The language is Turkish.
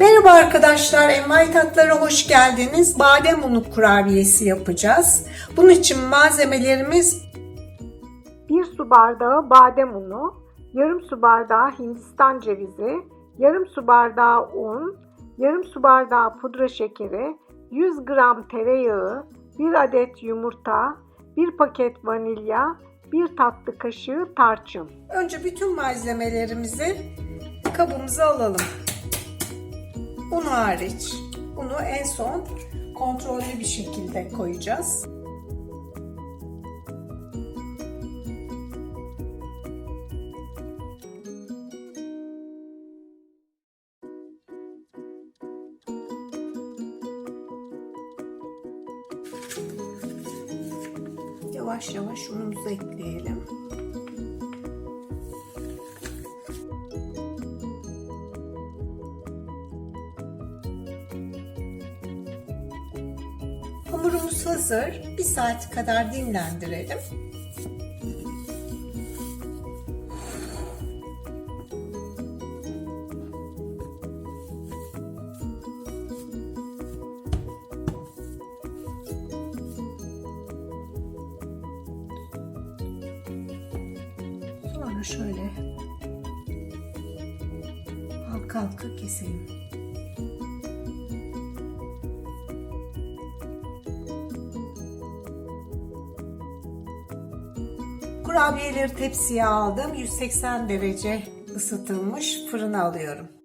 Merhaba arkadaşlar, Envai Tatlara hoş geldiniz. Badem unu kurabiyesi yapacağız. Bunun için malzemelerimiz 1 su bardağı badem unu, yarım su bardağı hindistan cevizi, yarım su bardağı un, yarım su bardağı pudra şekeri, 100 gram tereyağı, 1 adet yumurta, 1 paket vanilya, 1 tatlı kaşığı tarçın. önce bütün malzemelerimizi kabımıza alalım. Hariç. Unu en son kontrollü bir şekilde koyacağız. Yavaş yavaş unumuzu ekleyelim. Hamurumuz hazır. Bir saat kadar dinlendirelim. Sonra şöyle halka halka keselim. Kurabiyeleri tepsiye aldım. 180 derece ısıtılmış fırına alıyorum.